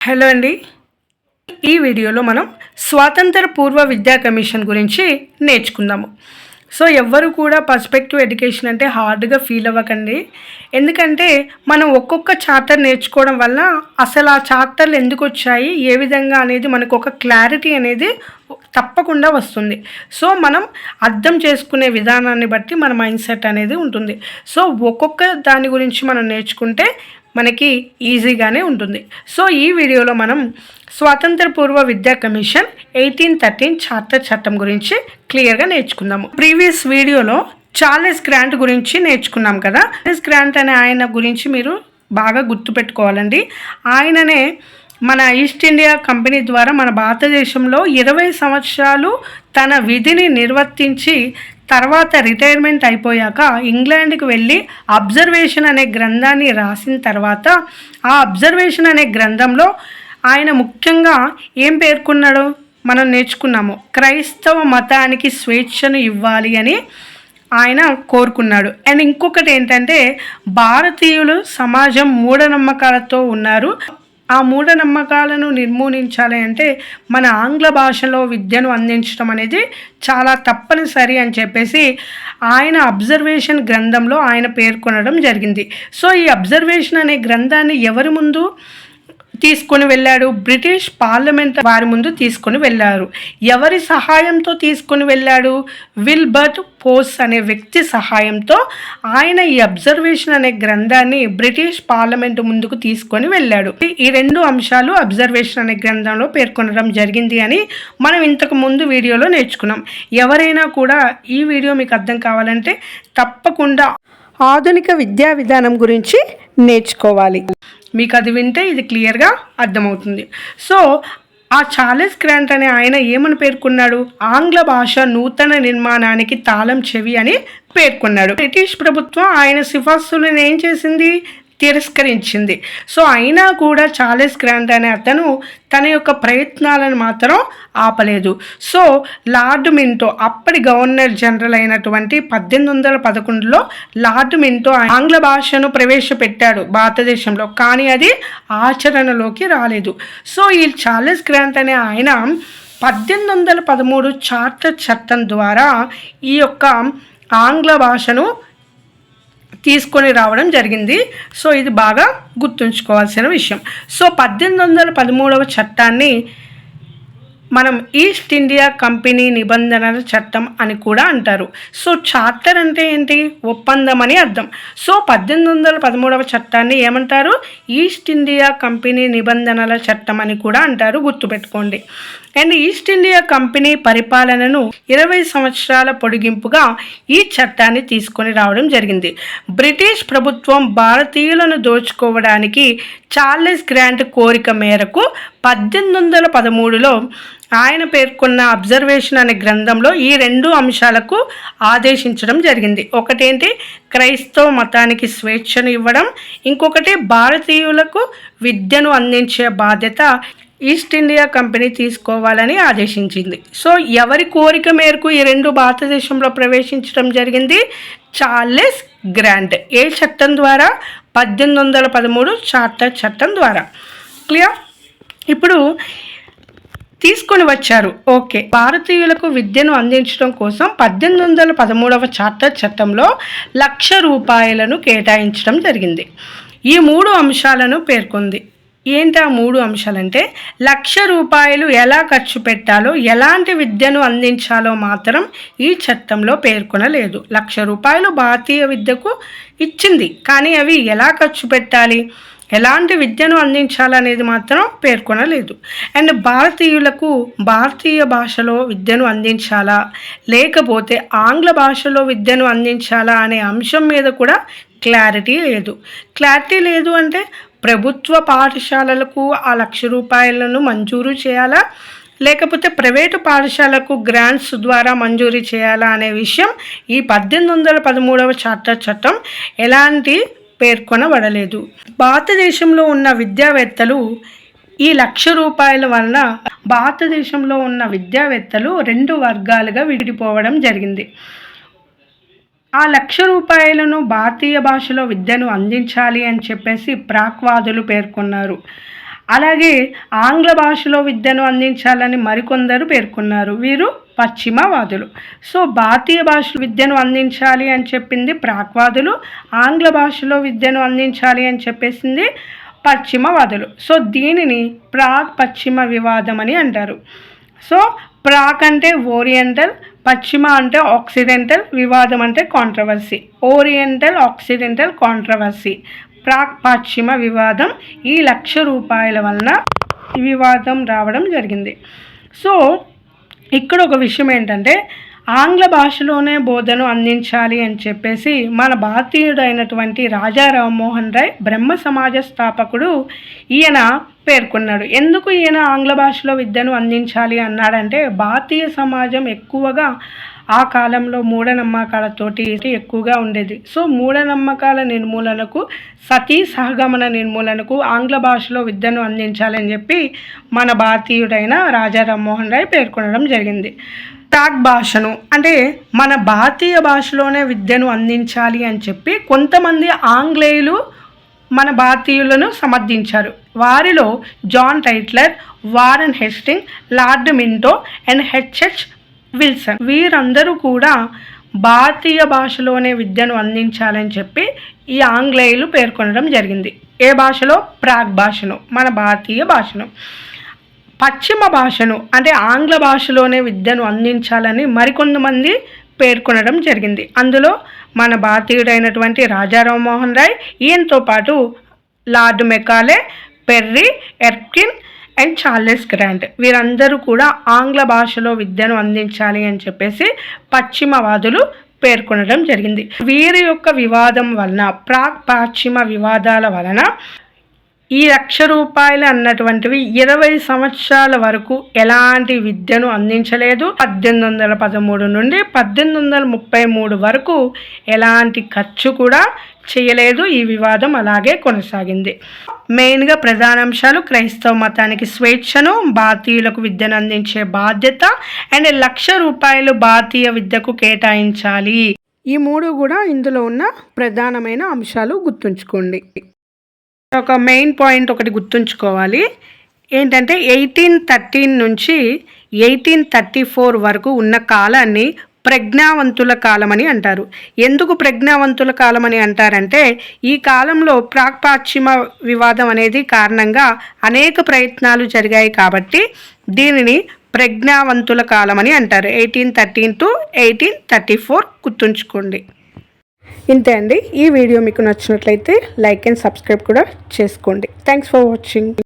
Hello అండి. ఈ వీడియోలో మనం స్వాతంత్ర పూర్వ విద్యా కమిషన్ గురించి నేర్చుకుందాము. సో ఎవ్వరు కూడా పర్స్పెక్టివ్ ఎడ్యుకేషన్ అంటే హార్డ్గా ఫీల్ అవ్వకండి. ఎందుకంటే మనం ఒక్కొక్క చాప్టర్ నేర్చుకోవడం వల్ల అసలు ఆ చాప్టర్లు ఎందుకు వచ్చాయి ఏ విధంగా అనేది మనకు ఒక క్లారిటీ అనేది తప్పకుండా వస్తుంది. సో మనం అర్థం చేసుకునే విధానాన్ని బట్టి మన మైండ్ సెట్ అనేది ఉంటుంది. సో ఒక్కొక్క దాని గురించి మనం నేర్చుకుంటే మనకి ఈజీగానే ఉంటుంది. సో ఈ వీడియోలో మనం స్వాతంత్ర పూర్వ విద్యా కమిషన్ ఎయిటీన్ థర్టీన్ చార్టర్ చట్టం గురించి క్లియర్గా నేర్చుకుందాము. ప్రీవియస్ వీడియోలో చార్లెస్ గ్రాంట్ గురించి నేర్చుకున్నాం కదా. చార్లెస్ గ్రాంట్ అనే ఆయన గురించి మీరు బాగా గుర్తుపెట్టుకోవాలండి. ఆయననే మన ఈస్ట్ ఇండియా కంపెనీ ద్వారా మన భారతదేశంలో ఇరవై సంవత్సరాలు తన విధిని నిర్వర్తించి తర్వాత రిటైర్మెంట్ అయిపోయాక ఇంగ్లాండ్కి వెళ్ళి అబ్జర్వేషన్ అనే గ్రంథాన్ని రాసిన తర్వాత ఆ అబ్జర్వేషన్ అనే గ్రంథంలో ఆయన ముఖ్యంగా ఏం పేర్కొన్నాడు? మనం నేర్చుకున్నాము. క్రైస్తవ మతానికి స్వేచ్ఛను ఇవ్వాలి అని ఆయన కోరుకున్నాడు. అండ్ ఇంకొకటి ఏంటంటే భారతీయులు సమాజం మూఢనమ్మకాలతో ఉన్నారు. ఆ మూఢనమ్మకాలను నిర్మూలించాలి అంటే మన ఆంగ్ల భాషలో విద్యను అందించడం అనేది చాలా తప్పనిసరి అని చెప్పేసి ఆయన అబ్జర్వేషన్ గ్రంథంలో ఆయన పేర్కొనడం జరిగింది. సో ఈ అబ్జర్వేషన్ అనే గ్రంథాన్ని ఎవరి ముందు తీసుకొని వెళ్ళాడు. బ్రిటిష్ పార్లమెంట్ వారి ముందు తీసుకొని వెళ్ళారు. ఎవరి సహాయంతో తీసుకొని వెళ్ళాడు? విల్బర్ట్ పోస్ అనే వ్యక్తి సహాయంతో ఆయన ఈ అబ్జర్వేషన్ అనే గ్రంథాన్ని బ్రిటిష్ పార్లమెంట్ ముందుకు తీసుకొని వెళ్ళాడు. ఈ రెండు అంశాలు అబ్జర్వేషన్ అనే గ్రంథంలో పేర్కొనడం జరిగింది అని మనం ఇంతకు ముందు వీడియోలో నేర్చుకున్నాం. ఎవరైనా కూడా ఈ వీడియో మీకు అర్థం కావాలంటే తప్పకుండా ఆధునిక విద్యా విధానం గురించి నేర్చుకోవాలి. మీకు అది వింటే ఇది క్లియర్గా అర్థమవుతుంది. సో ఆ చార్లెస్ గ్రాంట్ అనే ఆయన ఏమని పేర్కొన్నాడు? ఆంగ్ల భాష నూతన నిర్మాణానికి తాళం చెవి అని పేర్కొన్నాడు. బ్రిటిష్ ప్రభుత్వం ఆయన సిఫార్సులను ఏం చేసింది? తిరస్కరించింది. సో అయినా కూడా చార్లెస్ గ్రాంట్ అనే అతను తన యొక్క ప్రయత్నాలను మాత్రం ఆపలేదు. సో లార్డ్ మింటో అప్పటి గవర్నర్ జనరల్ అయినటువంటి పద్దెనిమిది వందల పదకొండులో లార్డ్ మింటో ఆంగ్ల భాషను ప్రవేశపెట్టాడు భారతదేశంలో. కానీ అది ఆచరణలోకి రాలేదు. సో ఈ చార్లెస్ గ్రాంట్ అనే ఆయన పద్దెనిమిది వందల పదమూడు చార్టర్ చట్టం ద్వారా ఈ యొక్క ఆంగ్ల భాషను తీసుకొని రావడం జరిగింది. సో ఇది బాగా గుర్తుంచుకోవాల్సిన విషయం. సో పద్దెనిమిది వందల పదమూడవ చట్టాన్ని మనం ఈస్ట్ ఇండియా కంపెనీ నిబంధనల చట్టం అని కూడా అంటారు. సో చార్టర్ అంటే ఏంటి? ఒప్పందం అని అర్థం. సో పద్దెనిమిది వందల పదమూడవ చట్టాన్ని ఏమంటారు? ఈస్ట్ ఇండియా కంపెనీ నిబంధనల చట్టం అని కూడా అంటారు. గుర్తుపెట్టుకోండి. అండ్ ఈస్ట్ ఇండియా కంపెనీ పరిపాలనను ఇరవై సంవత్సరాల పొడిగింపుగా ఈ చట్టాన్ని తీసుకొని రావడం జరిగింది. బ్రిటిష్ ప్రభుత్వం భారతీయులను దోచుకోవడానికి చార్లెస్ గ్రాంట్ కోరిక మేరకు పద్దెనిమిది వందల పదమూడులో ఆయన పేర్కొన్న అబ్జర్వేషన్ అనే గ్రంథంలో ఈ రెండు అంశాలకు ఆదేశించడం జరిగింది. ఒకటేంటి? క్రైస్తవ మతానికి స్వేచ్ఛను ఇవ్వడం. ఇంకొకటి భారతీయులకు విద్యను అందించే బాధ్యత ఈస్ట్ ఇండియా కంపెనీ తీసుకోవాలని ఆదేశించింది. సో ఎవరి కోరిక మేరకు ఈ రెండు భారతదేశంలో ప్రవేశించడం జరిగింది? చార్లెస్ గ్రాంట్ ఏ చట్టం ద్వారా? పద్దెనిమిది వందల పదమూడు చార్టర్ చట్టం ద్వారా. క్లియర్? ఇప్పుడు తీసుకొని వచ్చారు. ఓకే. భారతీయులకు విద్యను అందించడం కోసం పద్దెనిమిది వందల పదమూడవ చార్టర్ చట్టంలో లక్ష రూపాయలను కేటాయించడం జరిగింది. ఈ మూడు అంశాలను పేర్కొంది. ఏంటి ఆ మూడు అంశాలంటే లక్ష రూపాయలు ఎలా ఖర్చు పెట్టాలో ఎలాంటి విద్యను అందించాలో మాత్రం ఈ చట్టంలో పేర్కొనలేదు. లక్ష రూపాయలు భారతీయ విద్యకు ఇచ్చింది. కానీ అవి ఎలా ఖర్చు పెట్టాలి? ఎలాంటి విద్యను అందించాలనేది మాత్రం పేర్కొనలేదు. అండ్ భారతీయులకు భారతీయ భాషలో విద్యను అందించాలా? లేకపోతే ఆంగ్ల భాషలో విద్యను అందించాలా అనే అంశం మీద కూడా క్లారిటీ లేదు. క్లారిటీ లేదు అంటే ప్రభుత్వ పాఠశాలలకు ఆ లక్ష రూపాయలను మంజూరు చేయాలా? లేకపోతే ప్రైవేటు పాఠశాలకు గ్రాంట్స్ ద్వారా మంజూరు చేయాలా అనే విషయం ఈ పద్దెనిమిది వందల పదమూడవ చార్టర్ చట్టం ఎలాంటి పేర్కొనబడలేదు. భారతదేశంలో ఉన్న విద్యావేత్తలు ఈ లక్ష రూపాయల వలన భారతదేశంలో ఉన్న విద్యావేత్తలు రెండు వర్గాలుగా విడిపోవడం జరిగింది. ఆ లక్ష రూపాయలను భారతీయ భాషలో విద్యను అందించాలి అని చెప్పేసి ప్రాక్వాదులు పేర్కొన్నారు. అలాగే ఆంగ్ల భాషలో విద్యను అందించాలని మరికొందరు పేర్కొన్నారు. వీరు పశ్చిమవాదులు. సో భారతీయ భాష విద్యను అందించాలి అని చెప్పింది ప్రాక్వాదులు. ఆంగ్ల భాషలో విద్యను అందించాలి అని చెప్పేసింది పశ్చిమవాదులు. సో దీనిని ప్రాక్ పశ్చిమ వివాదం అని అంటారు. సో ప్రాక్ అంటే ఓరియంటల్ పశ్చిమ అంటే ఆక్సిడెంటల్ వివాదం అంటే కాంట్రవర్సీ. Oriental accidental controversy. ప్రాక్ పశ్చిమ వివాదం ఈ లక్ష రూపాయల వలన వివాదం రావడం జరిగింది. సో ఇక్కడ ఒక విషయం ఏంటంటే ఆంగ్ల భాషలోనే బోధను అందించాలి అని చెప్పేసి మన భారతీయుడైనటువంటి రాజా రామ్మోహన్ రాయ్ బ్రహ్మ సమాజ స్థాపకుడు ఈయన పేర్కొన్నాడు. ఎందుకు ఈయన ఆంగ్ల భాషలో విద్యను అందించాలి అన్నాడంటే భారతీయ సమాజం ఎక్కువగా ఆ కాలంలో మూఢనమ్మకాలతోటి ఎక్కువగా ఉండేది. సో మూఢనమ్మకాల నిర్మూలనకు సతీ సహగమన నిర్మూలనకు ఆంగ్ల భాషలో విద్యను అందించాలని చెప్పి మన భారతీయుడైన రాజా రామ్మోహన్ రాయ్ పేర్కొనడం జరిగింది. టాక్ భాషను అంటే మన భారతీయ భాషలోనే విద్యను అందించాలి అని చెప్పి కొంతమంది ఆంగ్లేయులు మన భారతీయులను సమర్థించారు. వారిలో John Tytler Warren Hastings Lord Minto and HH Wilson. వీరందరూ కూడా భారతీయ భాషలోనే విద్యను అందించాలని చెప్పి ఈ ఆంగ్లేయులు పేర్కొనడం జరిగింది. ఏ భాషలో? ప్రాగ్ భాషను మన భారతీయ భాషను. పశ్చిమ భాషను అంటే ఆంగ్ల భాషలోనే విద్యను అందించాలని మరికొంతమంది పేర్కొనడం జరిగింది. అందులో మన భారతీయుడైనటువంటి రాజా రామ్మోహన్ రాయ్ ఈయనతో పాటు Lord Macaulay Perry Erskine and Charles Grant. వీరందరూ కూడా ఆంగ్ల భాషలో విద్యను అందించాలి అని చెప్పేసి పశ్చిమవాదులు పేర్కొనడం జరిగింది. వీరి యొక్క వివాదం వలన ప్రాక్ పశ్చిమ వివాదాల వలన ఈ లక్ష రూపాయలు అన్నటువంటివి ఇరవై సంవత్సరాల వరకు ఎలాంటి విద్యను అందించలేదు. పద్దెనిమిది వందల పదమూడు నుండి పద్దెనిమిది వందల ముప్పై మూడు వరకు ఎలాంటి ఖర్చు కూడా చేయలేదు. ఈ వివాదం అలాగే కొనసాగింది. మెయిన్గా ప్రధానాంశాలు క్రైస్తవ మతానికి స్వేచ్ఛను భారతీయులకు విద్యను అందించే బాధ్యత అండ్ లక్ష రూపాయలు భారతీయ విద్యకు కేటాయించాలి. ఈ మూడు కూడా ఇందులో ఉన్న ప్రధానమైన అంశాలు గుర్తుంచుకోండి. ఒక మెయిన్ పాయింట్ ఒకటి గుర్తుంచుకోవాలి. ఏంటంటే ఎయిటీన్ థర్టీన్ నుంచి ఎయిటీన్ థర్టీ ఫోర్ వరకు ఉన్న కాలాన్ని ప్రజ్ఞావంతుల కాలం అని అంటారు. ఎందుకు ప్రజ్ఞావంతుల కాలం అని అంటారంటే ఈ కాలంలో ప్రాక్పాశ్చిమ వివాదం అనేది కారణంగా అనేక ప్రయత్నాలు జరిగాయి కాబట్టి దీనిని ప్రజ్ఞావంతుల కాలం అని అంటారు. Eighteen thirteen to eighteen thirty four గుర్తుంచుకోండి. ఇంతే అండి. ఈ వీడియో మీకు నచ్చినట్లయితే లైక్ అండ్ సబ్స్క్రైబ్ కూడా చేసుకోండి. Thanks for watching.